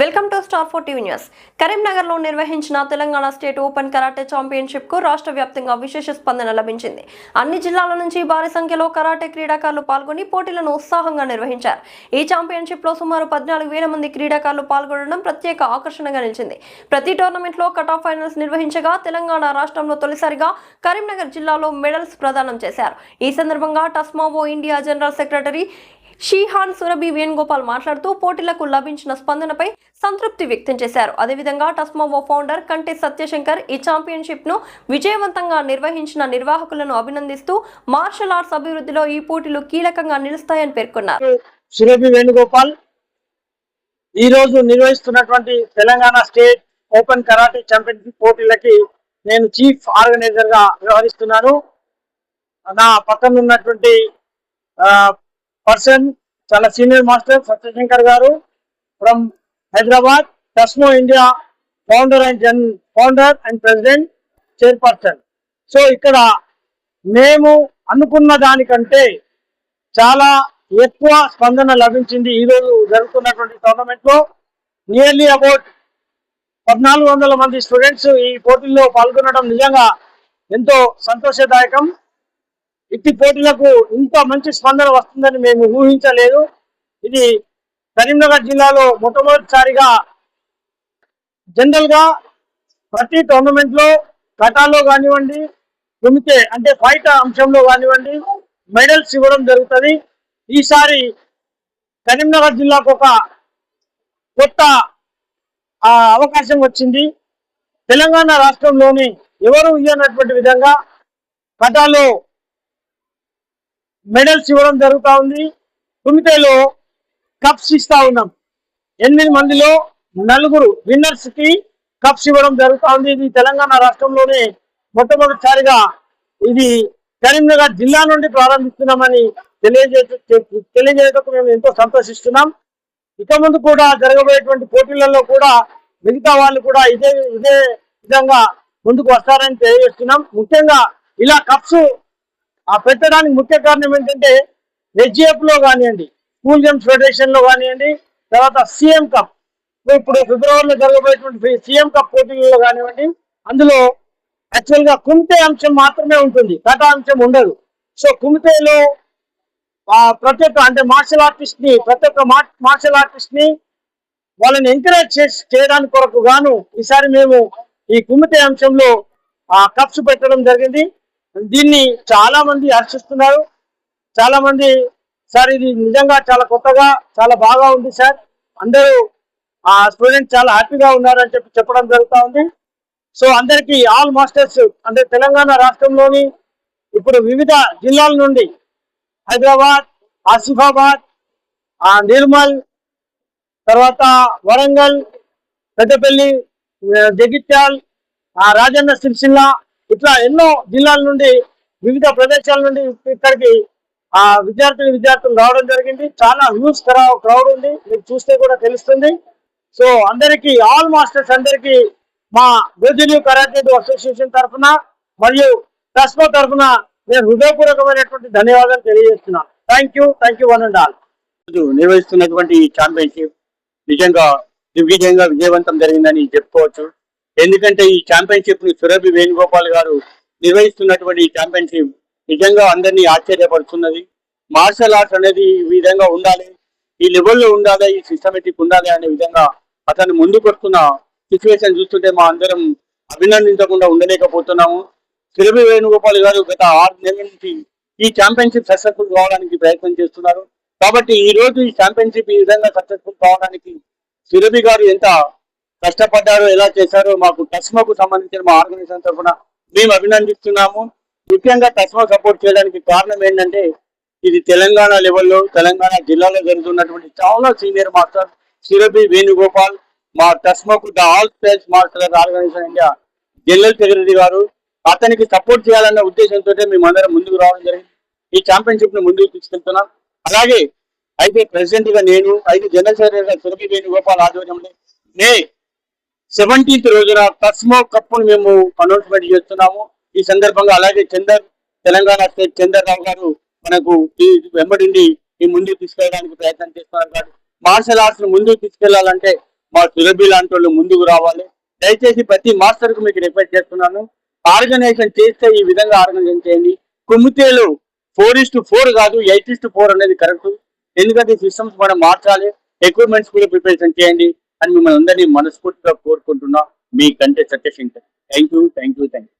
Welcome to star four TV news. కరీంనగర్లో నిర్వహించిన Telangana state open karate ఛాంపియన్షిప్కు రాష్ట్ర వ్యాప్తంగా విశేష స్పందన లభించింది. అన్ని జిల్లాల నుంచి భారీ సంఖ్యలో కరాటే క్రీడాకారులు పాల్గొని పోటీలను ఉత్సాహంగా నిర్వహించారు. ఈ ఛాంపియన్షిప్లో సుమారు పద్నాలుగు వేల మంది క్రీడాకారులు పాల్గొనడం ప్రత్యేక ఆకర్షణగా నిలిచింది. ప్రతి టోర్నమెంట్లో కట్ ఆఫ్ ఫైనల్స్ నిర్వహించగా తెలంగాణ రాష్ట్రంలో తొలిసారిగా కరీంనగర్ జిల్లాలో మెడల్స్ ప్రదానం చేశారు. ఈ సందర్భంగా టస్మావో India general secretary shihan Surabhi Venugopal మాట్లాడుతూ పోటీలకు లభించిన స్పందనపై సంతృప్తి వ్యక్తం చేశారు. అదేవిధంగా టస్మోవో ఫౌండర్ కంటే సత్యశంకర్ ఈ ఛాంపియన్షిప్ను విజయవంతంగా నిర్వహించిన నిర్వాహకులను అభినందిస్తూ మార్షల్ ఆర్ట్స్ అభివృద్ధిలో ఈ పోటీలు కీలకంగా నిలుస్తాయని పేర్కొన్నారు. సురభి వేణుగోపాల్ ఈ రోజు నిర్వహిస్తున్నటువంటి Telangana state open karate championship పోటీలకి నేను చీఫ్ ఆర్గనైజర్గా వ్యవహరిస్తున్నాను. నా పక్కన ఉన్నటువంటి పర్సన్ చాలా సీనియర్ మాస్టర్ సత్యశంకర్ గారు ఫ్రమ్ హైదరాబాద్ టస్మో India founder and Jan founder and president chairperson so ఇక్కడ మేము అనుకున్న దానికంటే చాలా ఎక్కువ స్పందన లభించింది ఈ రోజు జరుగుతున్నటువంటి టోర్నమెంట్లో నియర్లీ అబౌట్ పద్నాలుగు వందల మంది స్టూడెంట్స్ ఈ పోటీల్లో పాల్గొనడం నిజంగా ఎంతో సంతోషదాయకం. ఇట్టి పోటీలకు ఇంత మంచి స్పందన వస్తుందని మేము ఊహించలేదు. ఇది కరీంనగర్ జిల్లాలో మొట్టమొదటిసారిగా జనరల్గా ప్రతి టోర్నమెంట్లో కటాలో కానివ్వండి కుమితే అంటే ఫైట్ అంశంలో కానివ్వండి మెడల్స్ ఇవ్వడం జరుగుతుంది. ఈసారి కరీంనగర్ జిల్లాకు ఒక కొత్త అవకాశం వచ్చింది. తెలంగాణ రాష్ట్రంలోని ఎవరు ఇవ్వనటువంటి విధంగా కటాలో మెడల్స్ ఇవ్వడం జరుగుతా ఉంది. కుమితేలో కప్స్ ఇస్తా ఉన్నాం. ఎనిమిది మందిలో నలుగురు విన్నర్స్కి కప్స్ ఇవ్వడం జరుగుతూ ఉంది. ఇది తెలంగాణ రాష్ట్రంలోనే మొట్టమొదటిసారిగా ఇది కరీంనగర్ జిల్లా నుండి ప్రారంభిస్తున్నామని తెలియజే తెలియజేయటకు మేము ఎంతో సంతోషిస్తున్నాం. ఇక ముందు కూడా జరగబోయేటువంటి పోటీలలో కూడా మిగతా వాళ్ళు కూడా ఇదే ఇదే విధంగా ముందుకు వస్తారని తెలియజేస్తున్నాం. ముఖ్యంగా ఇలా కప్స్ ఆ పెట్టడానికి ముఖ్య కారణం ఏంటంటే హెచ్జిఎఫ్లో కానివ్వండి స్కూల్ గేమ్స్ ఫెడరేషన్లో కానివ్వండి తర్వాత సీఎం కప్ ఇప్పుడు ఫిబ్రవరిలో జరగబోయేటువంటి సీఎం కప్ పోటీల్లో కానివ్వండి అందులో యాక్చువల్గా కుమితే అంశం మాత్రమే ఉంటుంది కథ అంశం ఉండదు. సో కుమితేలో ప్రతి ఒక్క అంటే మార్షల్ ఆర్టిస్ట్ని ప్రతి ఒక్క మార్షల్ ఆర్టిస్ట్ని వాళ్ళని ఎంకరేజ్ చేసి చేయడానికి కొరకు గాను ఈసారి మేము ఈ కుమితే అంశంలో ఆ కప్స్ పెట్టడం జరిగింది. దీన్ని చాలా మంది హర్షిస్తున్నారు చాలా మంది సార్ ఇది నిజంగా చాలా కొత్తగా చాలా బాగా ఉంది సార్. అందరూ ఆ స్టూడెంట్ చాలా హ్యాపీగా ఉన్నారు అని చెప్పి చెప్పడం జరుగుతూ ఉంది. సో అందరికి ఆల్ మాస్టర్స్ అంటే తెలంగాణ రాష్ట్రంలోని ఇప్పుడు వివిధ జిల్లాల నుండి హైదరాబాద్ ఆసిఫాబాద్ ఆ నిర్మల్ తర్వాత వరంగల్ పెద్దపల్లి జగిత్యాల్ ఆ రాజన్న సిరిసిల్ల ఇట్లా ఎన్నో జిల్లాల నుండి వివిధ ప్రదేశాల నుండి ఇక్కడికి ఆ విద్యార్థులు విద్యార్థులు రావడం జరిగింది. చాలా హ్యూజ్ క్రౌడ్ ఉంది. మీకు చూస్తే కూడా తెలుస్తుంది. సో అందరికీ ఆల్ మాస్టర్స్ అందరికీ మా గోజులి కరాటే అసోసియేషన్ తరఫున మరియు టస్మో తరఫున నేను హృదయపూర్వకమైనటువంటి ధన్యవాదాలు తెలియజేస్తున్నాను. Thank you thank you one and all నిర్వహిస్తున్నటువంటి ఛాంపియన్షిప్ నిజంగా దివ్యంగా విజయవంతం జరిగిందని చెప్పుకోవచ్చు. ఎందుకంటే ఈ ఛాంపియన్షిప్ని సురభి వేణుగోపాల్ గారు నిర్వహిస్తున్నటువంటి ఈ ఛాంపియన్షిప్ నిజంగా అందరినీ ఆశ్చర్యపరుస్తున్నది. మార్షల్ ఆర్ట్స్ అనేది ఈ విధంగా ఉండాలి ఈ లెవెల్లో ఉండాలి ఈ సిస్టమేటిక్ ఉండాలి అనే విధంగా అతను ముందుకు వస్తున్న సిచ్యువేషన్ చూస్తుంటే మా అందరం అభినందించకుండా ఉండలేకపోతున్నాము. సురభి వేణుగోపాల్ గారు గత ఆరు నెలల నుంచి ఈ ఛాంపియన్షిప్ సక్సెస్ఫుల్ కావడానికి ప్రయత్నం చేస్తున్నారు. కాబట్టి ఈ రోజు ఈ ఛాంపియన్షిప్ ఈ విధంగా సక్సెస్ఫుల్ కావడానికి సురభి గారు ఎంత కష్టపడ్డారు ఎలా చేశారో మాకు టస్మకు సంబంధించిన మా ఆర్గనైజేషన్ తరఫున మేము అభినందిస్తున్నాము. ముఖ్యంగా టస్మా సపోర్ట్ చేయడానికి కారణం ఏంటంటే ఇది తెలంగాణ లెవెల్లో తెలంగాణ జిల్లాలో జరుగుతున్నటువంటి చాలా సీనియర్ మాస్టర్ సిరబి వేణుగోపాల్ మా టస్మకు the all stage master organization India general secretary గారు. అతనికి సపోర్ట్ చేయాలన్న ఉద్దేశంతో మేమందరం ముందుకు రావడం జరిగింది. ఈ ఛాంపియన్షిప్ను ముందుకు తీసుకెళ్తున్నాం. అలాగే అయితే ప్రెసిడెంట్గా నేను అయితే జనరల్ సెక్రటరీ గా సురభి వేణుగోపాల్ ఆధ్వర్యంలో నే సెవెంటీన్త్ రోజున కస్మో కప్పును మేము అనౌన్స్మెంట్ చేస్తున్నాము. ఈ సందర్భంగా అలాగే చందర్ తెలంగాణ స్టేట్ చందర్ రావు గారు మనకు ఈ వెంబడిండి ఈ ముందుకు తీసుకెళ్ళడానికి ప్రయత్నం చేస్తున్నారు. కాబట్టి మార్షల్ ఆర్ట్స్ ముందుకు తీసుకెళ్ళాలంటే మా సురభి లాంటి వాళ్ళు ముందుకు రావాలి. దయచేసి ప్రతి మాస్టర్కు మీకు రిక్వెస్ట్ చేస్తున్నాను. ఆర్గనైజేషన్ చేస్తే ఈ విధంగా ఆర్గనైజేషన్ చేయండి. కుమ్మితేలు ఫోర్ ఇస్ టు ఫోర్ కాదు ఎయిట్ ఇస్ టు ఫోర్ అనేది కరెక్ట్. ఎందుకంటే సిస్టమ్స్ మనం మార్చాలి. ఎక్విప్మెంట్స్ కూడా ప్రిపరేషన్ చేయండి. అని మిమ్మల్ని అందరినీ మనస్ఫూర్తిగా కోరుకుంటున్నా. మీ కంటే Satyashankar. Thank you thank you thank you